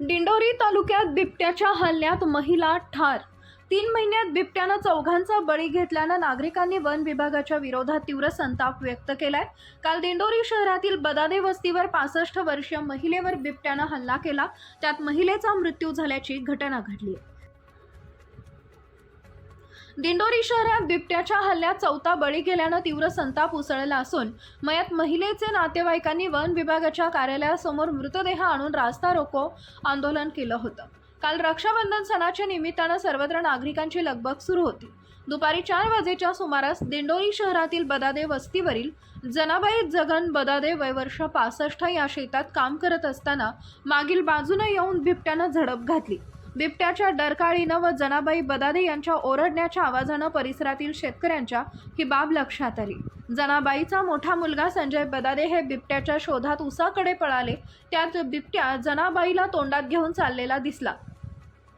दिंडोरी तालुक्यात बिबट्याच्या हल्ल्यात महिला ठार. तीन महिन्यात बिबट्यानं चौघांचा बळी घेतल्यानं नागरिकांनी वन विभागाच्या विरोधात तीव्र संताप व्यक्त केलाय. काल दिंडोरी शहरातील बदादे वस्तीवर पासष्ट वर्षीय महिलेवर बिबट्यानं हल्ला केला. त्यात महिलेचा मृत्यू झाल्याची घटना घडली. दिंडोरी शहरात बिबट्याच्या हल्ल्यात चौथा बळी गेल्यानं तीव्र संताप उसळला असून मयत महिलेचे नातेवाईकांनी वन विभागाच्या कार्यालयासमोर मृतदेह आणून रास्ता रोको आंदोलन केलं होतं. काल रक्षाबंधन सणाच्या निमित्तानं सर्वत्र नागरिकांची लगबग सुरू होती. दुपारी चार वाजेच्या सुमारास दिंडोरी शहरातील बदादे वस्तीवरील जनाबाई जगन बदादे वयवर्ष पासष्ट या शेतात काम करत असताना मागील बाजूने येऊन बिबट्यानं झडप घातली. बिबट्याच्या डरकाळीनं व जनाबाई बदादे यांच्या ओरडण्याच्या आवाजानं परिसरातील शेतकऱ्यांच्या ही बाब लक्षात आली. जनाबाईचा मोठा मुलगा संजय बदादे हे बिबट्याच्या शोधात उसाकडे पळाले. त्यात बिबट्या जनाबाईला तोंडात घेऊन चाललेला दिसला.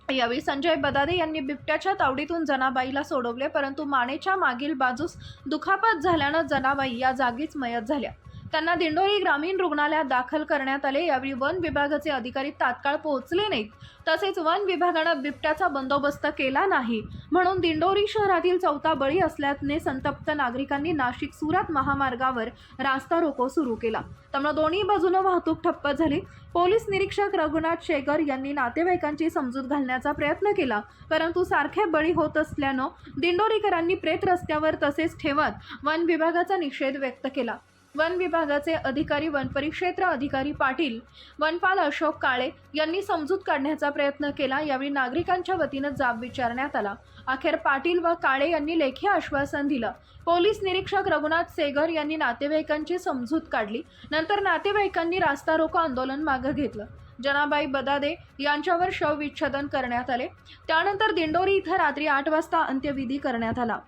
यावेळी संजय बदादे यांनी बिबट्याच्या तावडीतून जनाबाईला सोडवले परंतु मानेच्या मागील बाजूस दुखापत झाल्यानं जनाबाई या जागीच मयत झाल्या. त्यांना दिंडोरी ग्रामीण रुग्णालयात दाखल करण्यात आले. यावेळी वन विभागाचे अधिकारी तात्काळ पोहोचले नाहीत. तसेच वन विभागानं बिबट्याचा बंदोबस्त केला नाही. म्हणून दिंडोरी शहरातील चौथा बळी असल्याने संतप्त नागरिकांनी नाशिक सुरात महामार्गावर रास्ता रोको सुरू केला. त्यामुळे दोन्ही बाजूनं वाहतूक ठप्प झाली. पोलीस निरीक्षक रघुनाथ शेगर यांनी नातेवाईकांची समजूत घालण्याचा प्रयत्न केला. परंतु सारखे बळी होत असल्यानं दिंडोरीकरांनी प्रेत रस्त्यावर तसेच ठेवत वन विभागाचा निषेध व्यक्त केला. वन विभागाचे अधिकारी वन परिक्षेत्र अधिकारी पाटील वनपाल अशोक काळे यांनी समजूत काढण्याचा प्रयत्न केला. यावेळी नागरिकांच्या वतीनं जाब विचारण्यात आला. अखेर पाटील व काळे यांनी लेखी आश्वासन दिलं. पोलीस निरीक्षक रघुनाथ सेगर यांनी नातेवाईकांची समजूत काढली. नंतर नातेवाईकांनी रास्ता रोको आंदोलन मागं घेतलं. जनाबाई बदादे यांच्यावर शवविच्छेदन करण्यात आले. त्यानंतर दिंडोरी इथं रात्री आठ वाजता अंत्यविधी करण्यात आला.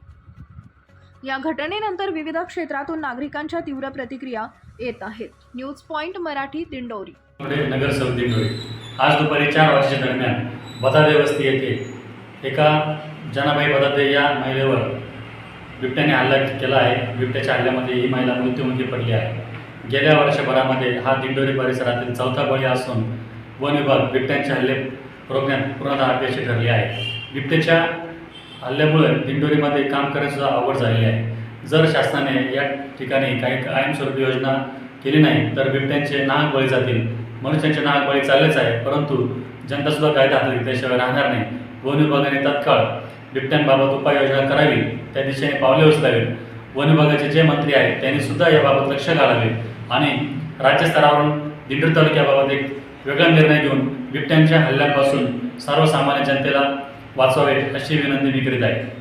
या घटनेनंतर विविध क्षेत्रातून नागरिकांच्या तीव्र प्रतिक्रिया येत आहेत. News point Marathi Dindori. मध्ये नगरसेवक दिंडोरी. आज दुपारी चार वाजेच्या दरम्यान बदादे वस्ती येथे एका जनाबाई बदादे या महिलेवर बिबट्याने हल्ला केला आहे. बिबट्याच्या हल्ल्यामध्ये ही महिला मृत्युमुखी पडली आहे. गेल्या वर्षभरामध्ये हा दिंडोरी परिसरातील चौथा बळी असून वन विभाग बिबट्यांचे हल्ले रोखण्यात पूर्णतः अपयशी ठरले आहे. बिबट्याच्या हल्ल्यामुळे दिंडोरीमध्ये काम करण्यास अवघड झालेली आहे. जर शासनाने या ठिकाणी काही कायमस्वरूपी योजना केली नाही तर बिबट्यांचे नाक बळी जातील. मनुष्यांचे नाग बळी चाललेच आहे परंतु जनतासुद्धा कायदा हातात घेतल्याशिवाय राहणार नाही. वन विभागाने तत्काळ बिबट्यांबाबत उपाययोजना करावी त्या दिशेने पावले उचलावीत. वन विभागाचे जे मंत्री आहेत त्यांनी सुद्धा याबाबत लक्ष घालावे. आणि राज्यस्तरावरून दिंडोरी तालुक्याबाबत एक वेगळा निर्णय घेऊन बिबट्यांच्या हल्ल्यापासून सर्वसामान्य जनतेला वाचावेत अशी विनंती मी करीत आहे.